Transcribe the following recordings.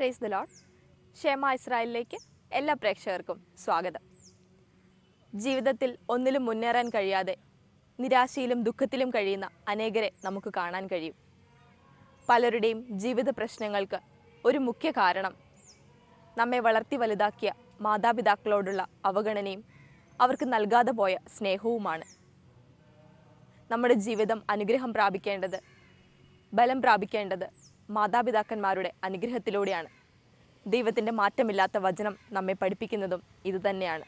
Praise the load ക്ഷേമ ഇസ്രായേലിലേക്ക് എല്ലാ പ്രേക്ഷകർക്കും സ്വാഗതം. ജീവിതത്തിൽ ഒന്നിലും മുന്നേറാൻ കഴിയാതെ നിരാശയിലും ദുഃഖത്തിലും കഴിയുന്ന അനേകരെ നമുക്ക് കാണാൻ കഴിയും. പലരുടെയും ജീവിത പ്രശ്നങ്ങൾക്ക് ഒരു മുഖ്യ കാരണം നമ്മെ വളർത്തി വലുതാക്കിയ മാതാപിതാക്കളോടുള്ള അവഗണനയും അവർക്ക് നൽകാതെ പോയ സ്നേഹവുമാണ്. നമ്മുടെ ജീവിതം അനുഗ്രഹം പ്രാപിക്കേണ്ടത് ബലം പ്രാപിക്കേണ്ടത് മാതാപിതാക്കന്മാരുടെ അനുഗ്രഹത്തിലൂടെയാണ്. ദൈവത്തിന്റെ മാറ്റമില്ലാത്ത വചനം നമ്മെ പഠിപ്പിക്കുന്നതും ഇതുതന്നെയാണ്.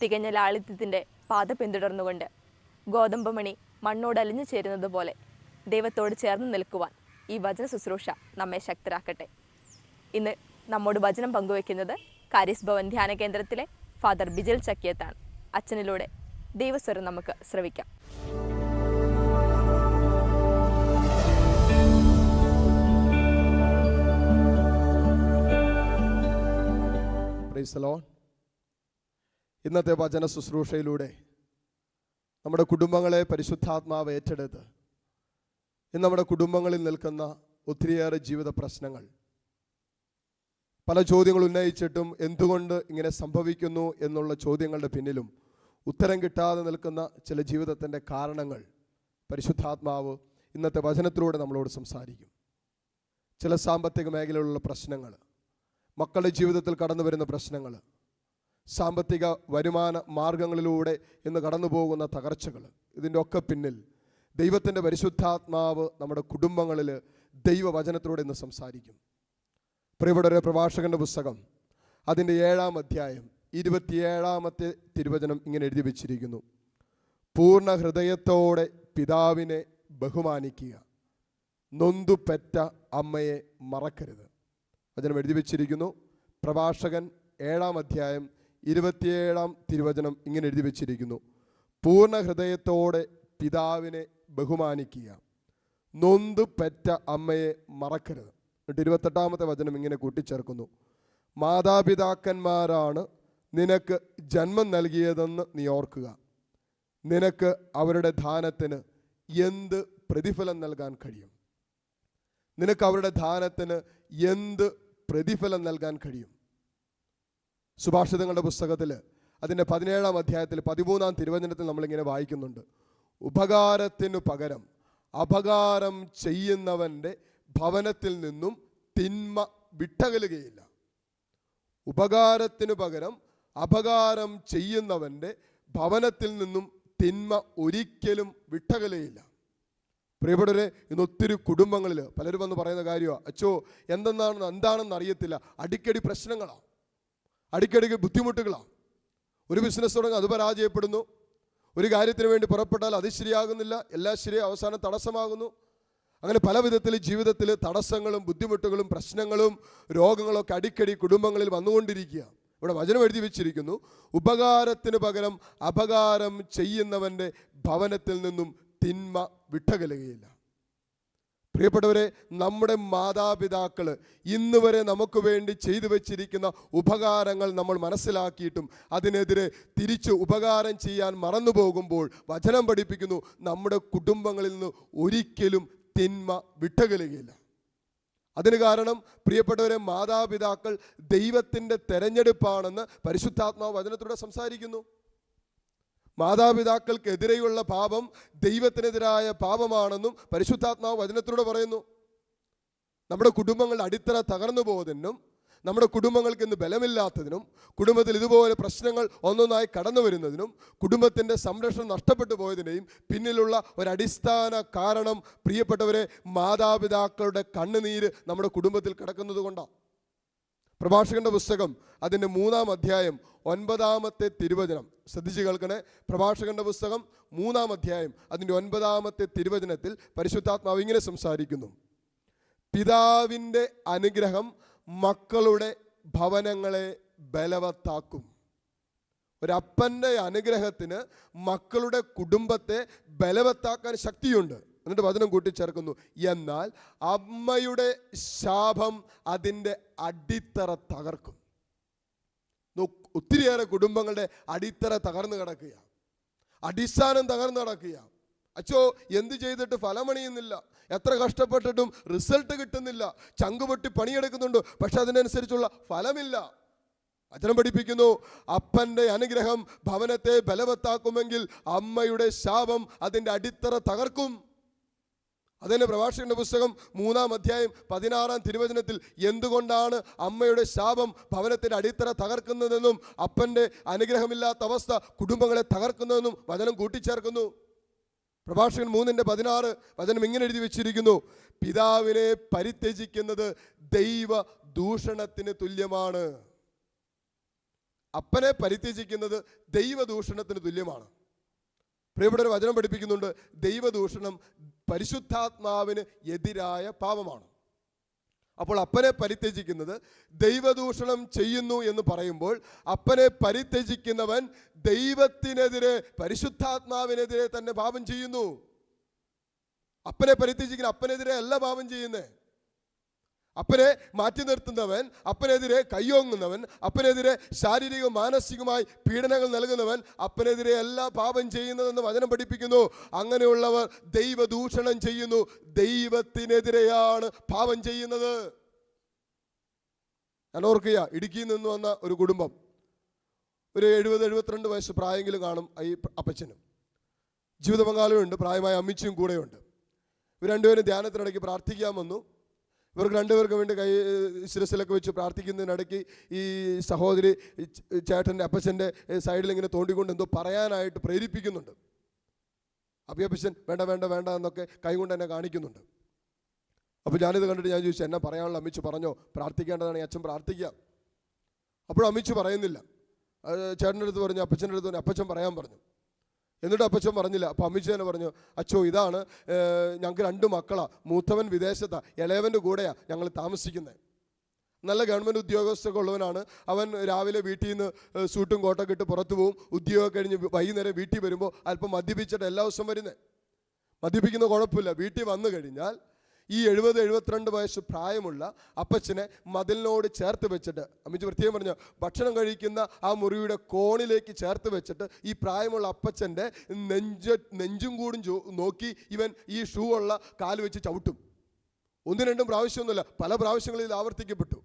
തികഞ്ഞ ലാളിത്യത്തിന്റെ പാത പിന്തുടർന്നുകൊണ്ട് ഗോതമ്പ് മണി മണ്ണോട് അലിഞ്ഞു ചേരുന്നത് പോലെ ദൈവത്തോട് ചേർന്ന് നിൽക്കുവാൻ ഈ വചന ശുശ്രൂഷ നമ്മെ ശക്തരാക്കട്ടെ. ഇന്ന് നമ്മോട് വചനം പങ്കുവയ്ക്കുന്നത് കാരിസ് ഭവൻ ധ്യാന കേന്ദ്രത്തിലെ ഫാദർ ബിജൽ ചക്കിയത്താണ്. അച്ഛനിലൂടെ ദൈവസ്വരം നമുക്ക് ശ്രവിക്കാം. പ്രൈസ് ലോൺ ഇന്നത്തെ വചന ശുശ്രൂഷയിലൂടെ നമ്മുടെ കുടുംബങ്ങളെ പരിശുദ്ധാത്മാവ് ഏറ്റെടുത്ത് ഇന്ന് നമ്മുടെ കുടുംബങ്ങളിൽ നിൽക്കുന്ന ഒത്തിരിയേറെ ജീവിത പ്രശ്നങ്ങൾ. പല ചോദ്യങ്ങൾ ഉന്നയിച്ചിട്ടും എന്തുകൊണ്ട് ഇങ്ങനെ സംഭവിക്കുന്നു എന്നുള്ള ചോദ്യങ്ങളുടെ പിന്നിലും ഉത്തരം കിട്ടാതെ നിൽക്കുന്ന ചില ജീവിതത്തിന്റെ കാരണങ്ങൾ പരിശുദ്ധാത്മാവ് ഇന്നത്തെ വചനത്തിലൂടെ നമ്മളോട് സംസാരിക്കും. ചില സാമ്പത്തിക മേഖലയിലുള്ള പ്രശ്നങ്ങൾ മക്കളുടെ ജീവിതത്തിൽ കടന്നു വരുന്ന പ്രശ്നങ്ങൾ സാമ്പത്തിക വരുമാന മാർഗങ്ങളിലൂടെ ഇന്ന് കടന്നു പോകുന്ന തകർച്ചകൾ ഇതിന്റെ ഒക്കെ പിന്നിൽ ദൈവത്തിന്റെ പരിശുദ്ധാത്മാവ് നമ്മുടെ കുടുംബങ്ങളിൽ ദൈവവചനത്തിലൂടെ ഇന്ന് സംസാരിക്കും. പ്രിയപ്പെട്ട പ്രഭാഷകന്റെ പുസ്തകം അതിന്റെ ഏഴാം അധ്യായം ഇരുപത്തിയേഴാമത്തെ തിരുവചനം ഇങ്ങനെ എഴുതി വച്ചിരിക്കുന്നു. പൂർണ ഹൃദയത്തോടെ പിതാവിനെ ബഹുമാനിക്കുക നൊന്തു പെറ്റ അമ്മയെ മറക്കരുത്. വചനം എഴുതി വെച്ചിരിക്കുന്നു. പ്രഭാഷകൻ ഏഴാം അധ്യായം ഇരുപത്തിയേഴാം തിരുവചനം ഇങ്ങനെ എഴുതി വെച്ചിരിക്കുന്നു. പൂർണ ഹൃദയത്തോടെ പിതാവിനെ ബഹുമാനിക്കുക. നൊന്തു പെറ്റ അമ്മയെ മറക്കരുത്. എന്നിട്ട് ഇരുപത്തെട്ടാമത്തെ വചനം ഇങ്ങനെ കൂട്ടിച്ചേർക്കുന്നു. മാതാപിതാക്കന്മാരാണ് നിനക്ക് ജന്മം നൽകിയതെന്ന് നീ ഓർക്കുക. നിനക്ക് അവരുടെ ദാനത്തിന് എന്ത് പ്രതിഫലം നൽകാൻ കഴിയും? നിനക്ക് അവരുടെ ദാനത്തിന് എന്ത് പ്രതിഫലം നൽകാൻ കഴിയും? സുഭാഷിതങ്ങളുടെ പുസ്തകത്തിൽ അതിന്റെ പതിനേഴാം അധ്യായത്തിൽ പതിമൂന്നാം തിരുവചനത്തിൽ നമ്മളിങ്ങനെ വായിക്കുന്നുണ്ട്. ഉപകാരത്തിനു പകരം അപകാരം ചെയ്യുന്നവന്റെ ഭവനത്തിൽ നിന്നും തിന്മ വിട്ടകലുകയില്ല. ഉപകാരത്തിനു പകരം അപകാരം ചെയ്യുന്നവന്റെ ഭവനത്തിൽ നിന്നും തിന്മ ഒരിക്കലും വിട്ടകലുകയില്ല. പ്രിയപ്പെട്ടവരെ ഇന്ന് ഒത്തിരി കുടുംബങ്ങളിൽ പലരും വന്ന് പറയുന്ന കാര്യമാണ് അച്ചോ എന്തെന്നാണെന്ന് എന്താണെന്ന് അറിയത്തില്ല. അടിക്കടി പ്രശ്നങ്ങളാണ് അടിക്കടിക്ക് ബുദ്ധിമുട്ടുകളാണ് ഒരു ബിസിനസ് തുടങ്ങി അത് പരാജയപ്പെടുന്നു. ഒരു കാര്യത്തിന് വേണ്ടി പുറപ്പെട്ടാൽ അത് ശരിയാകുന്നില്ല. എല്ലാം ശരി അവസാനം തടസ്സമാകുന്നു. അങ്ങനെ പല വിധത്തിൽ ജീവിതത്തിൽ തടസ്സങ്ങളും ബുദ്ധിമുട്ടുകളും പ്രശ്നങ്ങളും രോഗങ്ങളൊക്കെ അടിക്കടി കുടുംബങ്ങളിൽ വന്നുകൊണ്ടിരിക്കുക ഇവിടെ വചനം എഴുതി വെച്ചിരിക്കുന്നു ഉപകാരത്തിന് പകരം അപകാരം ചെയ്യുന്നവന്റെ ഭവനത്തിൽ നിന്നും തിന്മ വിട്ടകലുകയില്ല. പ്രിയപ്പെട്ടവരെ നമ്മുടെ മാതാപിതാക്കൾ ഇന്ന് വരെ നമുക്ക് വേണ്ടി ചെയ്തു വച്ചിരിക്കുന്ന ഉപകാരങ്ങൾ നമ്മൾ മനസ്സിലാക്കിയിട്ടും അതിനെതിരെ തിരിച്ച് ഉപകാരം ചെയ്യാൻ മറന്നു പോകുമ്പോൾ വചനം പഠിപ്പിക്കുന്നു നമ്മുടെ കുടുംബങ്ങളിൽ നിന്ന് ഒരിക്കലും തിന്മ വിട്ടകലുകയില്ല. അതിന് കാരണം പ്രിയപ്പെട്ടവരെ മാതാപിതാക്കൾ ദൈവത്തിന്റെ തെരഞ്ഞെടുപ്പാണെന്ന് പരിശുദ്ധാത്മാവ് വചനത്തിലൂടെ സംസാരിക്കുന്നു. മാതാപിതാക്കൾക്കെതിരെയുള്ള പാപം ദൈവത്തിനെതിരായ പാപമാണെന്നും പരിശുദ്ധാത്മാവ് വചനത്തിലൂടെ പറയുന്നു. നമ്മുടെ കുടുംബങ്ങളുടെ അടിത്തറ തകർന്നു പോകുന്നതിനും നമ്മുടെ കുടുംബങ്ങൾക്ക് ഇന്ന് ബലമില്ലാത്തതിനും കുടുംബത്തിൽ ഇതുപോലെ പ്രശ്നങ്ങൾ ഒന്നൊന്നായി കടന്നു വരുന്നതിനും കുടുംബത്തിന്റെ സംരക്ഷണം നഷ്ടപ്പെട്ടു പോയതിനെയും പിന്നിലുള്ള ഒരടിസ്ഥാന കാരണം പ്രിയപ്പെട്ടവരെ മാതാപിതാക്കളുടെ കണ്ണുനീര് നമ്മുടെ കുടുംബത്തിൽ കിടക്കുന്നത് കൊണ്ടാണ് പ്രഭാഷകന്റെ പുസ്തകം അതിന്റെ മൂന്നാം അധ്യായം ഒൻപതാമത്തെ തിരുവചനം. ശ്രദ്ധിച്ച് കേൾക്കണേ. പ്രഭാഷകന്റെ പുസ്തകം മൂന്നാം അധ്യായം അതിന്റെ ഒൻപതാമത്തെ തിരുവചനത്തിൽ പരിശുദ്ധാത്മാവ് ഇങ്ങനെ സംസാരിക്കുന്നു. പിതാവിന്റെ അനുഗ്രഹം മക്കളുടെ ഭവനങ്ങളെ ബലവത്താക്കും. ഒരപ്പന്റെ അനുഗ്രഹത്തിന് മക്കളുടെ കുടുംബത്തെ ബലവത്താക്കാൻ ശക്തിയുണ്ട്. എന്നിട്ട് വചനം കൂട്ടിച്ചേർക്കുന്നു. എന്നാൽ അമ്മയുടെ ശാപം അതിന്റെ അടിത്തറ തകർക്കും. ഒത്തിരിയേറെ കുടുംബങ്ങളുടെ അടിത്തറ തകർന്നു കിടക്കുക അടിസ്ഥാനം തകർന്നു കിടക്കുക അച്ചോ എന്ത് ചെയ്തിട്ട് ഫലമണിയുന്നില്ല? എത്ര കഷ്ടപ്പെട്ടിട്ടും റിസൾട്ട് കിട്ടുന്നില്ല. ചങ്കുപൊട്ടി പണിയെടുക്കുന്നുണ്ട് പക്ഷെ അതിനനുസരിച്ചുള്ള ഫലമില്ല. അച്ഛനം പഠിപ്പിക്കുന്നു അപ്പന്റെ അനുഗ്രഹം ഭവനത്തെ ബലവത്താക്കുമെങ്കിൽ അമ്മയുടെ ശാപം അതിന്റെ അടിത്തറ തകർക്കും. അതിന് പ്രഭാഷകന്റെ പുസ്തകം മൂന്നാം അധ്യായം പതിനാറാം തിരുവചനത്തിൽ എന്തുകൊണ്ടാണ് അമ്മയുടെ ശാപം ഭവനത്തിന്റെ അടിത്തറ തകർക്കുന്നതെന്നും അപ്പന്റെ അനുഗ്രഹമില്ലാത്ത അവസ്ഥ കുടുംബങ്ങളെ തകർക്കുന്നതെന്നും വചനം കൂട്ടിച്ചേർക്കുന്നു. പ്രഭാഷകൻ മൂന്നിന്റെ പതിനാറ് വചനം ഇങ്ങനെ എഴുതി വെച്ചിരിക്കുന്നു. പിതാവിനെ പരിത്യജിക്കുന്നത് ദൈവ ദൂഷണത്തിന് തുല്യമാണ്. അപ്പനെ പരിത്യജിക്കുന്നത് ദൈവദൂഷണത്തിന് തുല്യമാണ്. പ്രിയപ്പെട്ട ഒരു വചനം പഠിപ്പിക്കുന്നുണ്ട് ദൈവദൂഷണം പരിശുദ്ധാത്മാവിന് എതിരായ പാപമാണ്. അപ്പോൾ അപ്പനെ പരിത്യജിക്കുന്നത് ദൈവദൂഷണം ചെയ്യുന്നു എന്ന് പറയുമ്പോൾ അപ്പനെ പരിത്യജിക്കുന്നവൻ ദൈവത്തിനെതിരെ പരിശുദ്ധാത്മാവിനെതിരെ തന്നെ പാപം ചെയ്യുന്നു. അപ്പനെ പരിത്യജിക്കുന്ന അപ്പനെതിരെ അല്ല പാപം ചെയ്യുന്നേ. അപ്പനെ മാറ്റി നിർത്തുന്നവൻ അപ്പനെതിരെ കയ്യോങ്ങുന്നവൻ അപ്പനെതിരെ ശാരീരിക മാനസികമായി പീഡനങ്ങൾ നൽകുന്നവൻ അപ്പനെതിരെ എല്ലാ പാപം ചെയ്യുന്നതെന്ന് വചനം പഠിപ്പിക്കുന്നു. അങ്ങനെയുള്ളവർ ദൈവദൂഷണം ചെയ്യുന്നു. ദൈവത്തിനെതിരെയാണ് പാപം ചെയ്യുന്നത്. ഞാൻ ഓർക്കുക ഇടുക്കിയിൽ നിന്ന് വന്ന ഒരു കുടുംബം. ഒരു എഴുപത് എഴുപത്തിരണ്ട് വയസ്സ് പ്രായമെങ്കിലും കാണും ഈ അപ്പച്ചനും. ജീവിത പങ്കാളിയുണ്ട് പ്രായമായ അമ്മിച്ചും കൂടെയുണ്ട്. ഇവർ രണ്ടുപേരും ധ്യാനത്തിനിടയ്ക്ക് പ്രാർത്ഥിക്കാൻ വന്നു. ഇവർക്ക് രണ്ടുപേർക്കും വേണ്ടി കൈ ശിരസിലൊക്കെ വെച്ച് പ്രാർത്ഥിക്കുന്നതിനിടയ്ക്ക് ഈ സഹോദരി ചേട്ടന്റെ അപ്പച്ചന്റെ സൈഡിൽ ഇങ്ങനെ തോണ്ടിക്കൊണ്ട് എന്തോ പറയാനായിട്ട് പ്രേരിപ്പിക്കുന്നുണ്ട്. അഭിയപ്പച്ചൻ വേണ്ട വേണ്ട വേണ്ട എന്നൊക്കെ കൈകൊണ്ട് എന്നെ കാണിക്കുന്നുണ്ട്. അപ്പോൾ ഞാനിത് കണ്ടിട്ട് ഞാൻ ചോദിച്ചു എന്നെ പറയാനുള്ള? അമ്മിച്ച് പറഞ്ഞോ പ്രാർത്ഥിക്കേണ്ടതാണ് അച്ഛൻ പ്രാർത്ഥിക്കാം. അപ്പോഴും അമ്മിച്ച് പറയുന്നില്ല. ചേട്ടന്റെ അടുത്ത് പറഞ്ഞു അപ്പച്ചന്റെ അടുത്ത് പറഞ്ഞു അപ്പച്ചൻ പറയാൻ പറഞ്ഞു. എന്നിട്ട് അപ്പച്ചൻ പറഞ്ഞില്ല. അപ്പം അമ്മിച്ച തന്നെ പറഞ്ഞു അച്ഛോ ഇതാണ് ഞങ്ങൾക്ക് രണ്ട് മക്കളാണ് മൂത്തവൻ വിദേശത്താണ് ഇളയവന്റെ കൂടെയാണ് ഞങ്ങൾ താമസിക്കുന്നത് നല്ല ഗവൺമെന്റ് ഉദ്യോഗസ്ഥൊക്കെ ഉള്ളവനാണ്. അവൻ രാവിലെ വീട്ടിൽ നിന്ന് സൂട്ടും കോട്ടൊക്കെ ഇട്ട് പുറത്തു പോവും. ഉദ്യോഗം കഴിഞ്ഞ് വൈകുന്നേരം വീട്ടിൽ വരുമ്പോൾ അല്പം മദ്യപിച്ചിട്ട് എല്ലാ ദിവസവും വരുന്നത് മദ്യപിക്കുന്ന കുഴപ്പമില്ല. വീട്ടിൽ വന്നു കഴിഞ്ഞാൽ ഈ എഴുപത് എഴുപത്തിരണ്ട് വയസ്സ് പ്രായമുള്ള അപ്പച്ചനെ മതിലിനോട് ചേർത്ത് വെച്ചിട്ട് അമ്മിച്ച് പ്രത്യേകം പറഞ്ഞു ഭക്ഷണം കഴിക്കുന്ന ആ മുറിയുടെ കോണിലേക്ക് ചേർത്ത് വെച്ചിട്ട് ഈ പ്രായമുള്ള അപ്പച്ചന്റെ നെഞ്ച നെഞ്ചും കൂടും നോക്കി ഇവൻ ഈ ഷൂ ഉള്ള കാൽ വെച്ച് ചവിട്ടും. ഒന്നും രണ്ടും പ്രാവശ്യമൊന്നുമില്ല പല പ്രാവശ്യങ്ങളിൽ ആവർത്തിക്കപ്പെട്ടു.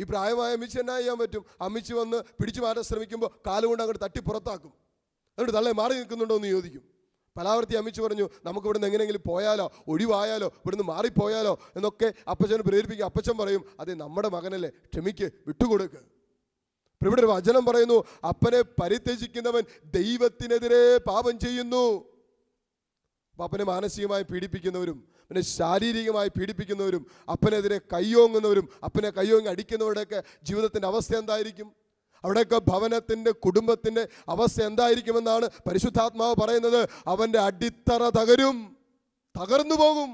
ഈ പ്രായമായ അമ്മിച്ച് എന്നാ ചെയ്യാൻ പറ്റും? അമ്മിച്ച് വന്ന് പിടിച്ചു മാറ്റാൻ ശ്രമിക്കുമ്പോൾ കാലുകൊണ്ട് അങ്ങോട്ട് തട്ടി പുറത്താക്കും. എന്നിട്ട് തള്ളേ മാറി നിൽക്കുന്നുണ്ടോ എന്ന് ചോദിക്കും. പലാവർത്തി അമിച്ച് പറഞ്ഞു നമുക്ക് ഇവിടുന്ന് എങ്ങനെയെങ്കിലും പോയാലോ? ഒഴിവായാലോ? ഇവിടുന്ന് മാറിപ്പോയാലോ? എന്നൊക്കെ അപ്പച്ചന് പ്രേരിപ്പിക്കുക. അപ്പച്ചൻ പറയും അതെ നമ്മുടെ മകനല്ലേ ക്ഷമിക്ക് വിട്ടുകൊടുക്ക്. ഇവിടെ ഒരു വചനം പറയുന്നു അപ്പനെ പരിത്യജിക്കുന്നവൻ ദൈവത്തിനെതിരെ പാപം ചെയ്യുന്നു. അപ്പൊ അപ്പനെ മാനസികമായി പീഡിപ്പിക്കുന്നവരും പിന്നെ ശാരീരികമായി പീഡിപ്പിക്കുന്നവരും അപ്പനെതിരെ കയ്യോങ്ങുന്നവരും അപ്പനെ കയ്യോങ്ങി അടിക്കുന്നവരുടെയൊക്കെ ജീവിതത്തിന്റെ അവസ്ഥ എന്തായിരിക്കും? അവിടെയൊക്കെ ഭവനത്തിന്റെ കുടുംബത്തിന്റെ അവസ്ഥ എന്തായിരിക്കുമെന്നാണ് പരിശുദ്ധാത്മാവ് പറയുന്നത്. അവന്റെ അടിത്തറ തകരും തകർന്നു പോകും.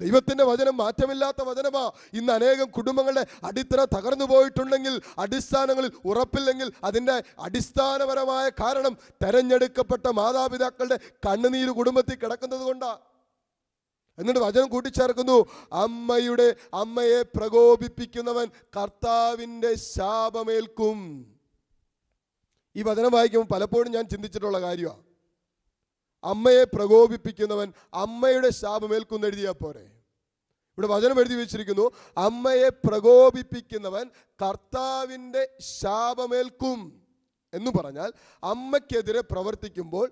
ദൈവത്തിന്റെ വചനം മാറ്റമില്ലാത്ത വചനമാ. ഇന്ന് അനേകം കുടുംബങ്ങളുടെ അടിത്തറ തകർന്നു പോയിട്ടുണ്ടെങ്കിൽ അടിസ്ഥാനങ്ങളിൽ ഉറപ്പില്ലെങ്കിൽ അതിന്റെ അടിസ്ഥാനപരമായ കാരണം തെരഞ്ഞെടുക്കപ്പെട്ട മാതാപിതാക്കളുടെ കണ്ണുനീര് കുടുംബത്തിൽ കിടക്കുന്നത് കൊണ്ടാ. എന്നിട്ട് വചനം കൂട്ടിച്ചേർക്കുന്നു. അമ്മയുടെ അമ്മയെ പ്രകോപിപ്പിക്കുന്നവൻ കർത്താവിന്റെ ശാപമേൽക്കും. ഈ വചനം വായിക്കുമ്പോൾ പലപ്പോഴും ഞാൻ ചിന്തിച്ചിട്ടുള്ള കാര്യമാണ് അമ്മയെ പ്രകോപിപ്പിക്കുന്നവൻ അമ്മയുടെ ശാപമേൽക്കും എഴുതിയാൽ പോരെ. ഇവിടെ വചനം എഴുതി വെച്ചിരിക്കുന്നു. അമ്മയെ പ്രകോപിപ്പിക്കുന്നവൻ കർത്താവിന്റെ ശാപമേൽക്കും എന്ന് പറഞ്ഞാൽ അമ്മയ്ക്കെതിരെ പ്രവർത്തിക്കുമ്പോൾ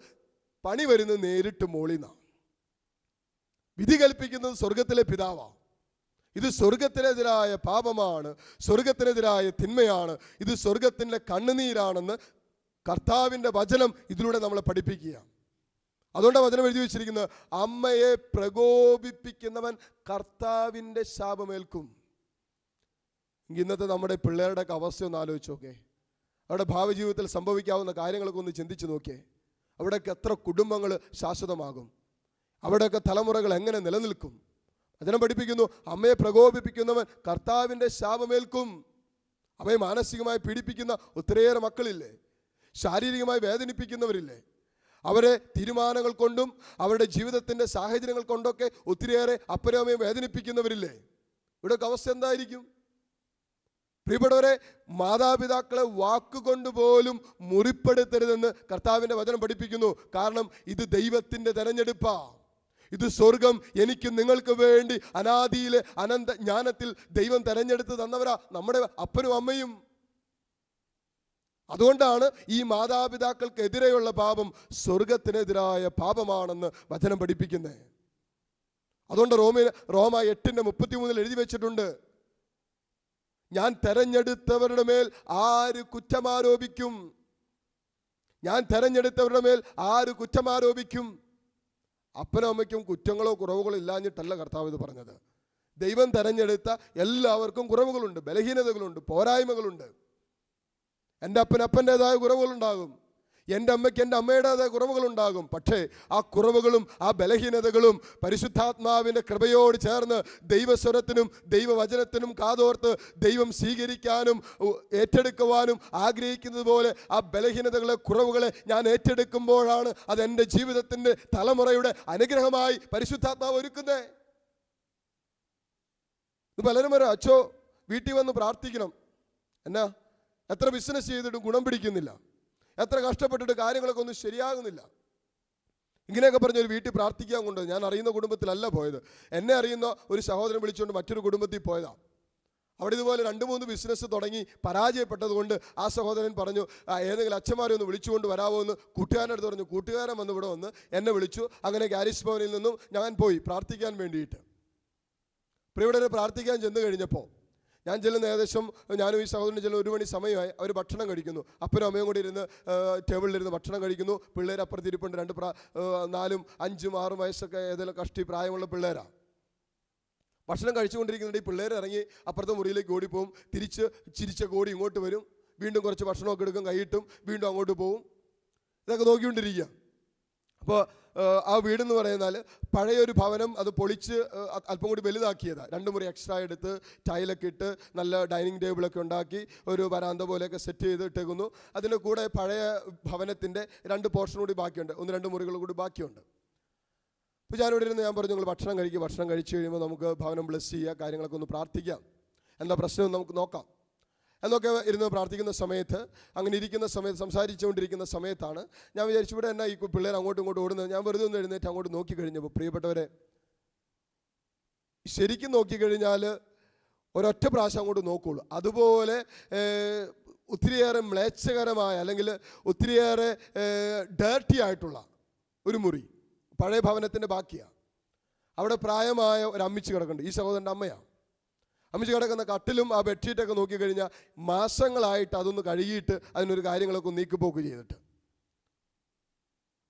പണി വരുന്നത് നേരിട്ട് മോളിന്നാണ് വിധി കൽപ്പിക്കുന്നത് സ്വർഗത്തിലെ പിതാവാണ് ഇത് സ്വർഗത്തിനെതിരായ പാപമാണ് സ്വർഗത്തിനെതിരായ തിന്മയാണ് ഇത് സ്വർഗത്തിന്റെ കണ്ണുനീരാണെന്ന് കർത്താവിന്റെ വചനം ഇതിലൂടെ നമ്മളെ പഠിപ്പിക്കുകയാണ്. അതുകൊണ്ട് വചനം എഴുതി വെച്ചിരിക്കുന്നത് അമ്മയെ പ്രകോപിപ്പിക്കുന്നവൻ കർത്താവിന്റെ ശാപമേൽക്കും. ഇന്നത്തെ നമ്മുടെ പിള്ളേരുടെയൊക്കെ അവസ്ഥ ഒന്ന് ആലോചിച്ച് നോക്കേ. അവരുടെ ഭാവി ജീവിതത്തിൽ സംഭവിക്കാവുന്ന കാര്യങ്ങളൊക്കെ ഒന്ന് ചിന്തിച്ച് നോക്കിയേ. അവിടെയൊക്കെ എത്ര കുടുംബങ്ങൾ ശാശ്വതമാകും. അവിടെയൊക്കെ തലമുറകൾ എങ്ങനെ നിലനിൽക്കും? അതിനെ പഠിപ്പിക്കുന്നു അമ്മയെ പ്രകോപിപ്പിക്കുന്നവൻ കർത്താവിന്റെ ശാപമേൽക്കും. അമ്മയെ മാനസികമായി പീഡിപ്പിക്കുന്ന ഒത്തിരിയേറെ മക്കളില്ലേ? ശാരീരികമായി വേദനിപ്പിക്കുന്നവരില്ലേ? അവരെ തീരുമാനങ്ങൾ കൊണ്ടും അവരുടെ ജീവിതത്തിന്റെ സാഹചര്യങ്ങൾ കൊണ്ടൊക്കെ ഒത്തിരിയേറെ അപ്പനും അമ്മയും വേദനിപ്പിക്കുന്നവരില്ലേ? ഇവിടെയൊക്കെ അവസ്ഥ എന്തായിരിക്കും? പ്രിയപ്പെട്ടവരെ മാതാപിതാക്കളെ വാക്കുകൊണ്ട് പോലും മുറിപ്പെടുത്തരുതെന്ന് കർത്താവിന്റെ വചനം പഠിപ്പിക്കുന്നു. കാരണം ഇത് ദൈവത്തിന്റെ തെരഞ്ഞെടുപ്പാ. ഇത് സ്വർഗം എനിക്ക് നിങ്ങൾക്ക് വേണ്ടി അനാദിയിലെ അനന്ത ജ്ഞാനത്തിൽ ദൈവം തെരഞ്ഞെടുത്ത് തന്നവരാ നമ്മുടെ അപ്പനും അമ്മയും. അതുകൊണ്ടാണ് ഈ മാതാപിതാക്കൾക്കെതിരെയുള്ള പാപം സ്വർഗത്തിനെതിരായ പാപമാണെന്ന് വചനം പഠിപ്പിക്കുന്നത് അതുകൊണ്ട് റോമ റോമ എട്ടിന്റെ മുപ്പത്തിമൂന്നിൽ എഴുതി വെച്ചിട്ടുണ്ട്. ഞാൻ തെരഞ്ഞെടുത്തവരുടെ മേൽ ആര് കുറ്റമാരോപിക്കും? ഞാൻ തെരഞ്ഞെടുത്തവരുടെ മേൽ ആര് കുറ്റമാരോപിക്കും? അപ്പനും അമ്മയ്ക്കും കുറ്റങ്ങളോ കുറവുകളോ ഇല്ലാഞ്ഞിട്ടല്ല കർത്താവ് ഇത് പറഞ്ഞത്. ദൈവം തെരഞ്ഞെടുത്ത എല്ലാവർക്കും കുറവുകളുണ്ട് ബലഹീനതകളുണ്ട് പോരായ്മകളുണ്ട്. എന്റെ അപ്പൻ അപ്പന്റെതായ കുറവുകളുണ്ടാകും. എന്റെ അമ്മയ്ക്ക് എന്റെ അമ്മയുടേതായ കുറവുകളുണ്ടാകും. പക്ഷേ ആ കുറവുകളും ആ ബലഹീനതകളും പരിശുദ്ധാത്മാവിന്റെ കൃപയോട് ചേർന്ന് ദൈവസ്വരത്തിനും ദൈവവചനത്തിനും കാതോർത്ത് ദൈവം സ്വീകരിക്കാനും ഏറ്റെടുക്കുവാനും ആഗ്രഹിക്കുന്നത് പോലെ ആ ബലഹീനതകളെ കുറവുകളെ ഞാൻ ഏറ്റെടുക്കുമ്പോഴാണ് അത് എന്റെ ജീവിതത്തിന്റെ തലമുറയുടെ അനുഗ്രഹമായി പരിശുദ്ധാത്മാവ് ഒരുക്കുന്നത് ഇത് പലരും വരാം അച്ഛോ വീട്ടിൽ വന്ന് പ്രാർത്ഥിക്കണം. എന്നാ? എത്ര ബിസിനസ് ചെയ്തിട്ടും ഗുണം പിടിക്കുന്നില്ല. എത്ര കഷ്ടപ്പെട്ടിട്ട് കാര്യങ്ങളൊക്കെ ഒന്നും ശരിയാകുന്നില്ല. ഇങ്ങനെയൊക്കെ പറഞ്ഞ ഒരു വീട്ടിൽ പ്രാർത്ഥിക്കാൻ കൊണ്ട് ഞാൻ അറിയുന്ന കുടുംബത്തിലല്ല പോയത്. എന്നെ അറിയുന്ന ഒരു സഹോദരൻ വിളിച്ചുകൊണ്ട് മറ്റൊരു കുടുംബത്തിൽ പോയതാ. അവിടെ ഇതുപോലെ രണ്ട് മൂന്ന് ബിസിനസ് തുടങ്ങി പരാജയപ്പെട്ടതുകൊണ്ട് ആ സഹോദരൻ പറഞ്ഞു ഏതെങ്കിലും അച്ഛന്മാരെ ഒന്ന് വിളിച്ചുകൊണ്ട് വരാമോ എന്ന്? കൂട്ടുകാരന്റെ അടുത്ത് പറഞ്ഞു കൂട്ടുകാരൻ വന്ന് ഇവിടെ വന്ന് എന്നെ വിളിച്ചു. അങ്ങനെ ഗാരിസ് ഭവനിൽ നിന്നും ഞാൻ പോയി പ്രാർത്ഥിക്കാൻ വേണ്ടിയിട്ട്. പ്രിയവിടെ പ്രാർത്ഥിക്കാൻ ചെന്ന് കഴിഞ്ഞപ്പോൾ ഞാൻ ചെല്ലുന്ന ഏകദേശം ഞാനും ഈ സഹോദരനും ചെല്ലുന്ന ഒരു മണി സമയമായി. അവർ ഭക്ഷണം കഴിക്കുന്നു. അപ്പനും അമ്മയും കൂടി ഇരുന്ന് ടേബിളിലിരുന്ന് ഭക്ഷണം കഴിക്കുന്നു. പിള്ളേർ അപ്പുറത്തിരിപ്പുണ്ട് രണ്ട് പ്രാ നാലും അഞ്ചും ആറും വയസ്സൊക്കെ ഏതെങ്കിലും കഷ്ടി പ്രായമുള്ള പിള്ളേരാണ് ഭക്ഷണം കഴിച്ചുകൊണ്ടിരിക്കുന്നുണ്ട്. ഈ പിള്ളേർ ഇറങ്ങി അപ്പുറത്തെ മുറിയിലേക്ക് ഓടിപ്പോവും. തിരിച്ച് ചിരിച്ച കോടി ഇങ്ങോട്ട് വരും. വീണ്ടും കുറച്ച് ഭക്ഷണമൊക്കെ എടുക്കും. കൈയിട്ടും വീണ്ടും അങ്ങോട്ട് പോവും. ഇതൊക്കെ നോക്കിക്കൊണ്ടിരിക്കുക. അപ്പോൾ ആ വീട് വീടെന്ന് പറയുന്നാൽ പഴയൊരു ഭവനം അത് പൊളിച്ച് അല്പം കൂടി വലുതാക്കിയതാണ് രണ്ട് മുറി എക്സ്ട്രാ എടുത്ത് ടൈലൊക്കെ ഇട്ട് നല്ല ഡൈനിങ് ടേബിളൊക്കെ ഉണ്ടാക്കി ഒരു വരാന്ത പോലെയൊക്കെ സെറ്റ് ചെയ്ത് ഇട്ടേക്കുന്നു. അതിന്റെ കൂടെ പഴയ ഭവനത്തിന്റെ രണ്ട് പോർഷൻ കൂടി ബാക്കിയുണ്ട്. ഒന്ന് രണ്ട് മുറികൾ കൂടി ബാക്കിയുണ്ട്. അപ്പോൾ ഞാനിവിടെ ഇരുന്ന് ഞാൻ പറഞ്ഞു നിങ്ങൾ ഭക്ഷണം കഴിക്കുക ഭക്ഷണം കഴിച്ചു കഴിയുമ്പോൾ നമുക്ക് ഭവനം ബ്ലസ് ചെയ്യുക കാര്യങ്ങളൊക്കെ ഒന്ന് പ്രാർത്ഥിക്കാം. എന്താ പ്രശ്നം നമുക്ക് നോക്കാം. എന്നൊക്കെ ഇരുന്ന് പ്രാർത്ഥിക്കുന്ന സമയത്ത് അങ്ങനെ ഇരിക്കുന്ന സമയത്ത് സംസാരിച്ചുകൊണ്ടിരിക്കുന്ന സമയത്താണ് ഞാൻ വിചാരിച്ചു ഇവിടെ എന്നാ ഈ പിള്ളേർ അങ്ങോട്ടും ഇങ്ങോട്ടും ഓടുന്നത്? ഞാൻ വെറുതെ ഒന്ന് എഴുന്നേറ്റ് അങ്ങോട്ട് നോക്കി കഴിഞ്ഞപ്പോൾ പ്രിയപ്പെട്ടവരെ ശരിക്കും നോക്കിക്കഴിഞ്ഞാൽ ഒരൊറ്റ പ്രാവശ്യം അങ്ങോട്ട് നോക്കുള്ളൂ. അതുപോലെ ഒത്തിരിയേറെ മ്ലേച്ഛകരമായ അല്ലെങ്കിൽ ഒത്തിരിയേറെ ഡേർട്ടി ആയിട്ടുള്ള ഒരു മുറി പഴയ ഭവനത്തിന്റെ ബാക്കിയാണ് അവിടെ പ്രായമായ ഒരു അമ്മിച്ച് കിടക്കുന്നുണ്ട്. ഈ സഹോദരന്റെ അമ്മയാണ് അമ്മിച്ച് കിടക്കുന്ന കട്ടിലും ആ ബെഡ്ഷീറ്റൊക്കെ നോക്കിക്കഴിഞ്ഞാൽ മാസങ്ങളായിട്ട് അതൊന്ന് കഴുകിയിട്ട് അതിനൊരു കാര്യങ്ങളൊക്കെ നീക്കിപ്പോക്ക് ചെയ്തിട്ട്.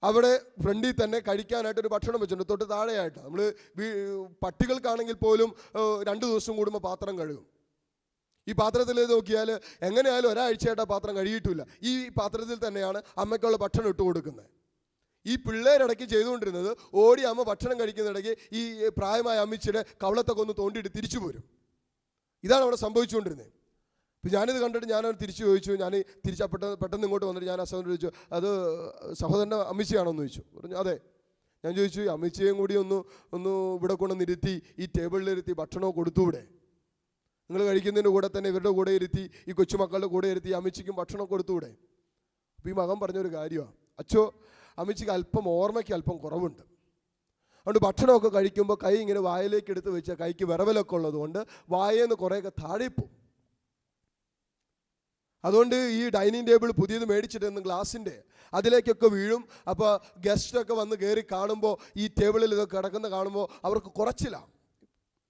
അവിടെ ഫ്രണ്ടിൽ തന്നെ കഴിക്കാനായിട്ട് ഒരു ഭക്ഷണം വെച്ചിട്ടുണ്ട് തൊട്ട് താഴെയായിട്ട്. നമ്മൾ പട്ടികൾക്കാണെങ്കിൽ പോലും രണ്ട് ദിവസം കൂടുമ്പോൾ പാത്രം കഴുകും. ഈ പാത്രത്തിൽ നോക്കിയാൽ എങ്ങനെയായാലും ഒരാഴ്ചയായിട്ട് ആ പാത്രം കഴുകിയിട്ടില്ല. ഈ പാത്രത്തിൽ തന്നെയാണ് അമ്മയ്ക്കുള്ള ഭക്ഷണം ഇട്ട് കൊടുക്കുന്നത്. ഈ പിള്ളേരിടയ്ക്ക് ചെയ്തുകൊണ്ടിരുന്നത് ഓടി അമ്മ ഭക്ഷണം കഴിക്കുന്നിടയ്ക്ക് ഈ പ്രായമായ അമ്മിച്ചിയുടെ കവളത്തൊക്കെ ഒന്ന് തോണ്ടിയിട്ട് തിരിച്ചു പോരും. ഇതാണ് അവിടെ സംഭവിച്ചുകൊണ്ടിരുന്നത്. അപ്പോൾ ഞാനിത് കണ്ടിട്ട് ഞാനവർ തിരിച്ചു ചോദിച്ചു. ഞാൻ തിരിച്ച് പെട്ടെന്ന് പെട്ടെന്ന് ഇങ്ങോട്ട് വന്നിട്ട് ഞാൻ ആ ചോദിച്ചു അത് സഹോദരന്റെ അമ്മിച്ചിയാണോ എന്ന് ചോദിച്ചു. പറഞ്ഞു അതെ. ഞാൻ ചോദിച്ചു ഈ അമ്മിച്ചിയെയും കൂടി ഒന്ന് ഒന്ന് ഇവിടെ കൊണ്ടുവന്ന് ഇരുത്തി ഈ ടേബിളിലിരുത്തി ഭക്ഷണവും കൊടുത്തുകൂടെ നിങ്ങൾ കഴിക്കുന്നതിന്റെ കൂടെ തന്നെ ഇവരുടെ കൂടെ ഇരുത്തി ഈ കൊച്ചുമക്കളുടെ കൂടെ ഇരുത്തി അമ്മച്ചിക്കും ഭക്ഷണം കൊടുത്തുകൂടെ അപ്പോൾ ഈ മകൻ പറഞ്ഞൊരു കാര്യമാണ് അച്ഛോ അമ്മച്ചിക്ക് അല്പം ഓർമ്മയ്ക്ക് അല്പം കുറവുണ്ട്. അതുകൊണ്ട് ഭക്ഷണമൊക്കെ കഴിക്കുമ്പോൾ കൈ ഇങ്ങനെ വായിലേക്ക് എടുത്ത് വെച്ച കൈക്ക് വിറവലൊക്കെ ഉള്ളതുകൊണ്ട് വായേന്ന് കുറേയൊക്കെ താഴെപ്പോവും. പോവും അതുകൊണ്ട് ഈ ഡൈനിങ് ടേബിൾ പുതിയത് മേടിച്ചിട്ടുണ്ട് ഗ്ലാസിന്റെ അതിലേക്കൊക്കെ വീഴും. അപ്പോൾ ഗസ്റ്റൊക്കെ വന്ന് കയറി കാണുമ്പോൾ ഈ ടേബിളിൽ ഇതൊക്കെ കിടക്കുന്ന കാണുമ്പോൾ അവർക്ക് കുറച്ചില്ല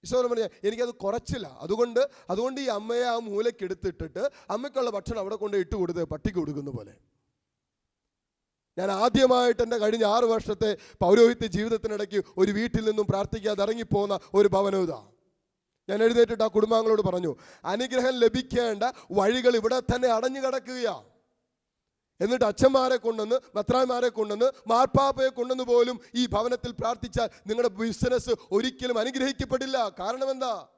ഈശോനെ പറഞ്ഞാൽ എനിക്കത് കുറച്ചില്ല അതുകൊണ്ട് അതുകൊണ്ട് ഈ അമ്മയെ ആ മൂലയ്ക്ക് എടുത്തിട്ടിട്ട് അമ്മയ്ക്കുള്ള ഭക്ഷണം അവിടെ കൊണ്ട് ഇട്ട് കൊടുത്ത് പട്ടിക്ക് കൊടുക്കുന്ന പോലെ. ഞാൻ ആദ്യമായിട്ട് എന്റെ കഴിഞ്ഞ ആറ് വർഷത്തെ പൗരോഹിത്യ ജീവിതത്തിനിടയ്ക്ക് ഒരു വീട്ടിൽ നിന്നും പ്രാർത്ഥിക്കാതെ ഇറങ്ങിപ്പോകുന്ന ഒരു ഭവനം ഞാൻ എഴുന്നേറ്റിട്ട് ആ കുടുംബാംഗങ്ങളോട് പറഞ്ഞു അനുഗ്രഹം ലഭിക്കേണ്ട വഴികൾ ഇവിടെ തന്നെ അടഞ്ഞു കിടക്കുകയാണ് എന്നിട്ട് അച്ഛന്മാരെ കൊണ്ടുവന്ന് ഭത്രാന്മാരെ കൊണ്ടുവന്ന് മാർപ്പാപ്പയെ കൊണ്ടുവന്ന് പോലും ഈ ഭവനത്തിൽ പ്രാർത്ഥിച്ചാൽ നിങ്ങളുടെ ബിസിനസ് ഒരിക്കലും അനുഗ്രഹിക്കപ്പെടില്ല. കാരണം എന്താ?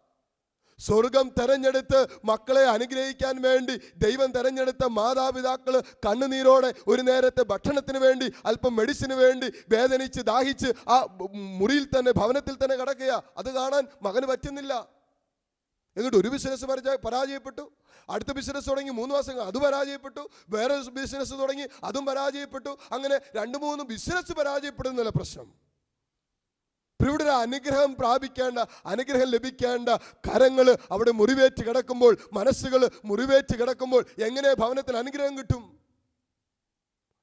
സ്വർഗം തെരഞ്ഞെടുത്ത് മക്കളെ അനുഗ്രഹിക്കാൻ വേണ്ടി ദൈവം തെരഞ്ഞെടുത്ത മാതാപിതാക്കൾ കണ്ണുനീരോടെ ഒരു നേരത്തെ ഭക്ഷണത്തിന് വേണ്ടി അല്പം മെഡിസിന് വേണ്ടി വേദനിച്ച് ദാഹിച്ച് ആ മുറിയിൽ തന്നെ ഭവനത്തിൽ തന്നെ കിടക്കുക അത് കാണാൻ മകന് പറ്റുന്നില്ല. എന്നിട്ട് ഒരു ബിസിനസ് പരാജയപ്പെട്ടു. അടുത്ത ബിസിനസ് തുടങ്ങി മൂന്ന് മാസം അത് പരാജയപ്പെട്ടു. വേറെ ബിസിനസ് തുടങ്ങി അതും പരാജയപ്പെട്ടു. അങ്ങനെ രണ്ട് മൂന്ന് ബിസിനസ് പരാജയപ്പെടുന്നില്ല പ്രശ്നം. ഇവിടെ അനുഗ്രഹം പ്രാപിക്കേണ്ട അനുഗ്രഹം ലഭിക്കേണ്ട കരങ്ങൾ അവിടെ മുറിവേറ്റ് കിടക്കുമ്പോൾ മനസ്സുകൾ മുറിവേറ്റ് കിടക്കുമ്പോൾ എങ്ങനെ ഭവനത്തിൽ അനുഗ്രഹം കിട്ടും?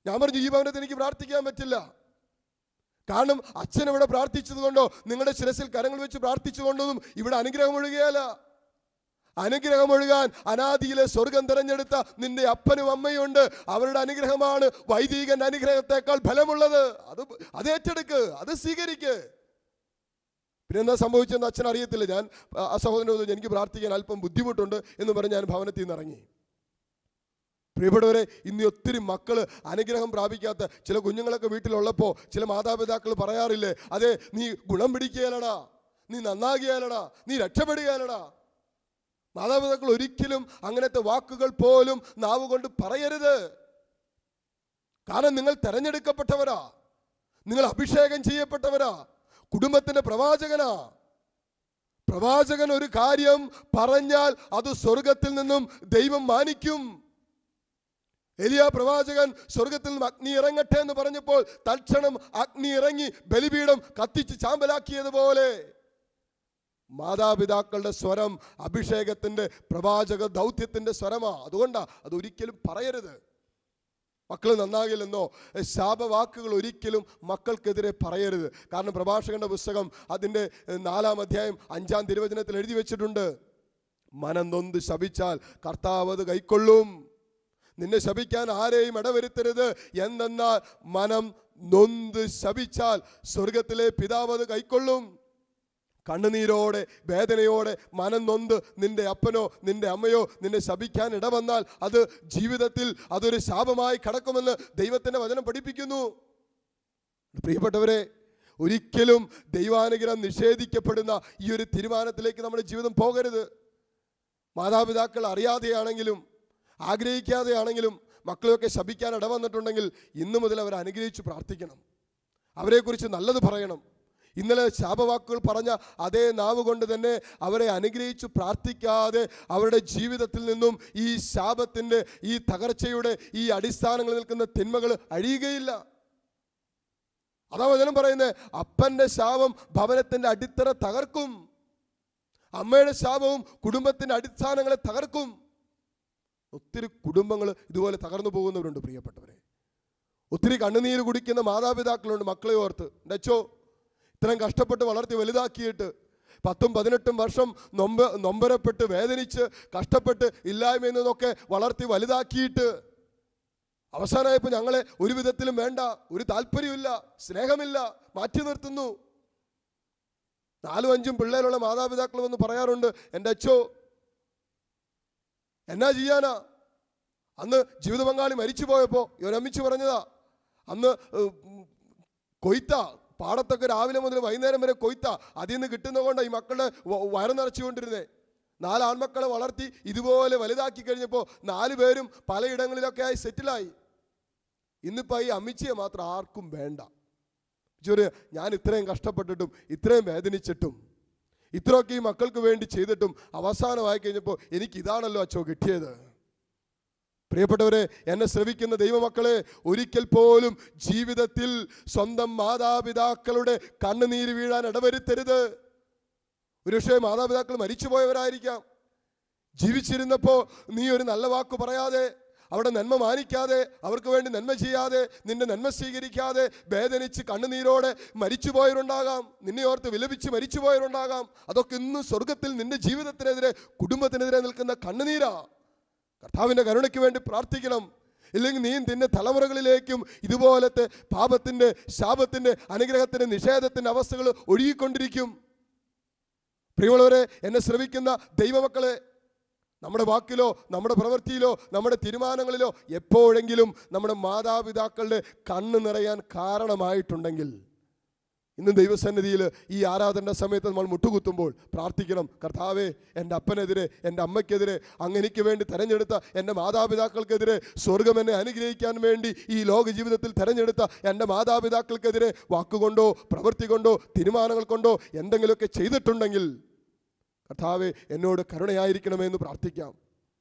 ഞാൻ പറഞ്ഞു ഈ ഭവനത്തിൽ എനിക്ക് പ്രാർത്ഥിക്കാൻ പറ്റില്ല. കാരണം അച്ഛൻ ഇവിടെ പ്രാർത്ഥിച്ചതുകൊണ്ടോ നിങ്ങളുടെ ശിരസിൽ കരങ്ങൾ വെച്ച് പ്രാർത്ഥിച്ചുകൊണ്ടൊന്നും ഇവിടെ അനുഗ്രഹം ഒഴുകിയാല അനുഗ്രഹം ഒഴുകാൻ അനാദിയിലെ സ്വർഗം തിരഞ്ഞെടുത്ത നിന്റെ അപ്പനും അമ്മയും ഉണ്ട്. അവരുടെ അനുഗ്രഹമാണ് വൈദികന്റെ അനുഗ്രഹത്തെക്കാൾ ഫലമുള്ളത്. അത് അത് ഏറ്റെടുക്ക് അത് സ്വീകരിക്ക്. പിന്നെ എന്താ സംഭവിച്ചെന്ന് അച്ഛൻ അറിയത്തില്ല. ഞാൻ ആ, സഹോദരനോട് എനിക്ക് പ്രാർത്ഥിക്കാൻ അല്പം ബുദ്ധിമുട്ടുണ്ട് എന്ന് പറഞ്ഞ് ഞാൻ ഭവനത്തിൽ നിന്ന് ഇറങ്ങി. പ്രിയപ്പെട്ടവരെ ഇന്ന് ഒത്തിരി മക്കൾ അനുഗ്രഹം പ്രാപിക്കാത്ത ചില കുഞ്ഞുങ്ങളൊക്കെ വീട്ടിലുള്ളപ്പോൾ ചില മാതാപിതാക്കൾ പറയാറില്ലേ അതെ നീ ഗുണം പിടിക്കുകയല്ലടാ നീ നന്നാകിയാലടാ നീ രക്ഷപ്പെടുകയല്ലടാ. മാതാപിതാക്കൾ ഒരിക്കലും അങ്ങനത്തെ വാക്കുകൾ പോലും നാവ് കൊണ്ട് പറയരുത്. കാരണം നിങ്ങൾ തെരഞ്ഞെടുക്കപ്പെട്ടവരാ. നിങ്ങൾ അഭിഷേകം ചെയ്യപ്പെട്ടവരാ. കുടുംബത്തിന്റെ പ്രവാചകനാ. പ്രവാചകൻ ഒരു കാര്യം പറഞ്ഞാൽ അത് സ്വർഗത്തിൽ നിന്നും ദൈവം മാനിക്കും. എലിയ പ്രവാചകൻ സ്വർഗത്തിൽ നിന്ന് അഗ്നി ഇറങ്ങട്ടെ എന്ന് പറഞ്ഞപ്പോൾ തൽക്ഷണം അഗ്നി ഇറങ്ങി ബലിപീഠം കത്തിച്ച് ചാമ്പലാക്കിയതുപോലെ മാതാപിതാക്കളുടെ സ്വരം അഭിഷേകത്തിന്റെ പ്രവാചക ദൗത്യത്തിന്റെ സ്വരമാ. അതുകൊണ്ടാ അതൊരിക്കലും പറയരുത്. മക്കൾ നന്നാകില്ലെന്നോ? ശാപവാക്കുകൾ ഒരിക്കലും മക്കൾക്കെതിരെ പറയരുത്. കാരണം പ്രഭാഷകന്റെ പുസ്തകം അതിന്റെ നാലാം അധ്യായം അഞ്ചാം തിരുവചനത്തിൽ എഴുതി വെച്ചിട്ടുണ്ട്. മനം നൊന്ത് ശപിച്ചാൽ കർത്താവ് അത് കൈക്കൊള്ളും. നിന്നെ ശപിക്കാൻ ആരെയും ഇടവരുത്തരുത്. എന്തെന്നാൽ മനം നൊന്ത് ശപിച്ചാൽ സ്വർഗത്തിലെ പിതാവ് അത് കൈക്കൊള്ളും. കണ്ണുനീരോടെ വേദനയോടെ മനം നൊന്ത് നിന്റെ അപ്പനോ നിന്റെ അമ്മയോ നിന്നെ ശപിക്കാൻ ഇടവന്നാൽ അത് ജീവിതത്തിൽ അതൊരു ശാപമായി കടക്കുമെന്ന് ദൈവത്തിന്റെ വചനം പഠിപ്പിക്കുന്നു. പ്രിയപ്പെട്ടവരെ ഒരിക്കലും ദൈവാനുഗ്രഹം നിഷേധിക്കപ്പെടുന്ന ഈ ഒരു തീരുമാനത്തിലേക്ക് നമ്മുടെ ജീവിതം പോകരുത്. മാതാപിതാക്കൾ അറിയാതെയാണെങ്കിലും ആഗ്രഹിക്കാതെയാണെങ്കിലും മക്കളെയൊക്കെ ശപിക്കാൻ ഇടവന്നിട്ടുണ്ടെങ്കിൽ ഇന്നു മുതൽ അവരെ പ്രാർത്ഥിക്കണം. അവരെക്കുറിച്ച് നല്ലത് പറയണം. ഇന്നലെ ശാപവാക്കുകൾ പറഞ്ഞ അതേ നാവ് കൊണ്ട് തന്നെ അവരെ അനുഗ്രഹിച്ച് പ്രാർത്ഥിക്കാതെ അവരുടെ ജീവിതത്തിൽ നിന്നും ഈ ശാപത്തിന്റെ ഈ തകർച്ചയുടെ ഈ അടിസ്ഥാനങ്ങളിൽ നിൽക്കുന്ന തിന്മകൾ അഴിയുകയില്ല. അതാ വചനം പറയുന്നത് അപ്പന്റെ ശാപം ഭവനത്തിന്റെ അടിത്തറ തകർക്കും. അമ്മയുടെ ശാപവും കുടുംബത്തിന്റെ അടിസ്ഥാനങ്ങളെ തകർക്കും. ഒത്തിരി കുടുംബങ്ങൾ ഇതുപോലെ തകർന്നു പോകുന്നവരുണ്ട് പ്രിയപ്പെട്ടവരെ. ഒത്തിരി കണ്ണുനീര് കുടിക്കുന്ന മാതാപിതാക്കളുണ്ട് മക്കളെ ഓർത്ത്. എന്തച്ചോ ഇത്രയും കഷ്ടപ്പെട്ട് വളർത്തി വലുതാക്കിയിട്ട് പത്തും പതിനെട്ടും വർഷം നൊമ്പ നൊമ്പരപ്പെട്ട് വേദനിച്ച് കഷ്ടപ്പെട്ട് ഇല്ലായ്മ നിന്നൊക്കെ വളർത്തി വലുതാക്കിയിട്ട് അവസാനമായപ്പോൾ ഞങ്ങളെ ഒരു വിധത്തിലും വേണ്ട ഒരു താല്പര്യമില്ല സ്നേഹമില്ല മാറ്റി നിർത്തുന്നു. നാലും അഞ്ചും പിള്ളേരുള്ള മാതാപിതാക്കൾ വന്ന് പറയാറുണ്ട് എന്റെ അച്ഛോ എന്നാ ചെയ്യാനാ? അന്ന് ജീവിത പങ്കാളി മരിച്ചു പോയപ്പോൾ ഇവരമ്മിച്ച് പറഞ്ഞതാ അന്ന് കൊയ്ത്ത പാടത്തൊക്കെ രാവിലെ മുതൽ വൈകുന്നേരം വരെ കൊയ്ത്ത. അതിൽ നിന്ന് കിട്ടുന്ന കൊണ്ടാണ് ഈ മക്കളുടെ വയറ് നിറച്ചുകൊണ്ടിരുന്നേ. നാല് വളർത്തി ഇതുപോലെ വലുതാക്കി കഴിഞ്ഞപ്പോൾ നാല് പേരും പലയിടങ്ങളിലൊക്കെ ആയി സെറ്റിലായി. ഇന്നിപ്പോൾ ഈ അമ്മിച്ചിയെ മാത്രം ആർക്കും വേണ്ട. ചൊരു ഞാൻ ഇത്രയും കഷ്ടപ്പെട്ടിട്ടും ഇത്രയും വേദനിച്ചിട്ടും ഇത്രയൊക്കെ ഈ മക്കൾക്ക് വേണ്ടി ചെയ്തിട്ടും അവസാനമായി കഴിഞ്ഞപ്പോൾ എനിക്ക് ഇതാണല്ലോ അച്ചോ കിട്ടിയത്. പ്രിയപ്പെട്ടവരെ എന്നെ ശ്രവിക്കുന്ന ദൈവമക്കളെ ഒരിക്കൽ പോലും ജീവിതത്തിൽ സ്വന്തം മാതാപിതാക്കളുടെ കണ്ണുനീര് വീഴാൻ ഇടവരുത്തരുത്. ഒരുപക്ഷെ മാതാപിതാക്കൾ മരിച്ചുപോയവരായിരിക്കാം. ജീവിച്ചിരുന്നപ്പോൾ നീ ഒരു നല്ല വാക്ക് പറയാതെ അവിടെ നന്മ മാനിക്കാതെ അവർക്ക് വേണ്ടി നന്മ ചെയ്യാതെ നിന്റെ നന്മ സ്വീകരിക്കാതെ വേദനിച്ച് കണ്ണുനീരോടെ മരിച്ചുപോയവരുണ്ടാകാം. നിന്നെ ഓർത്ത് വിലപിച്ച് മരിച്ചുപോയവരുണ്ടാകാം. അതൊക്കെ ഇന്നും സ്വർഗത്തിൽ നിന്റെ ജീവിതത്തിനെതിരെ കുടുംബത്തിനെതിരെ നിൽക്കുന്ന കണ്ണുനീരാ. കർത്താവിന്റെ കരുണയ്ക്ക് വേണ്ടി പ്രാർത്ഥിക്കണം. ഇല്ലെങ്കിൽ നീ നിന്റെ തലമുറകളിലേക്കും ഇതുപോലത്തെ പാപത്തിന്റെ ശാപത്തിന്റെ അനുഗ്രഹത്തിന്റെ നിഷേധത്തിന്റെ അവസ്ഥകൾ ഒഴുകിക്കൊണ്ടിരിക്കും. പ്രിയമുള്ളവരെ എന്നെ ശ്രമിക്കുന്ന ദൈവമക്കളെ നമ്മുടെ വാക്കിലോ നമ്മുടെ പ്രവൃത്തിയിലോ നമ്മുടെ തീരുമാനങ്ങളിലോ എപ്പോഴെങ്കിലും നമ്മുടെ മാതാപിതാക്കളുടെ കണ്ണ് നിറയാൻ കാരണമായിട്ടുണ്ടെങ്കിൽ ഇന്ന് ദൈവസന്നിധിയിൽ ഈ ആരാധന സമയത്ത് നമ്മൾ മുട്ടുകുത്തുമ്പോൾ പ്രാർത്ഥിക്കണം കർത്താവേ എന്റെ അപ്പനെതിരെ എന്റെ അമ്മയ്ക്കെതിരെ അങ്ങനെക്ക് വേണ്ടി തെരഞ്ഞെടുത്ത എന്റെ മാതാപിതാക്കൾക്കെതിരെ സ്വർഗം എന്നെ അനുഗ്രഹിക്കാൻ വേണ്ടി ഈ ലോക ജീവിതത്തിൽ തെരഞ്ഞെടുത്ത എന്റെ മാതാപിതാക്കൾക്കെതിരെ വാക്കുകൊണ്ടോ പ്രവൃത്തി കൊണ്ടോ തീരുമാനങ്ങൾ കൊണ്ടോ എന്തെങ്കിലുമൊക്കെ ചെയ്തിട്ടുണ്ടെങ്കിൽ കർത്താവെ എന്നോട് കരുണയായിരിക്കണമെന്ന് പ്രാർത്ഥിക്കാം.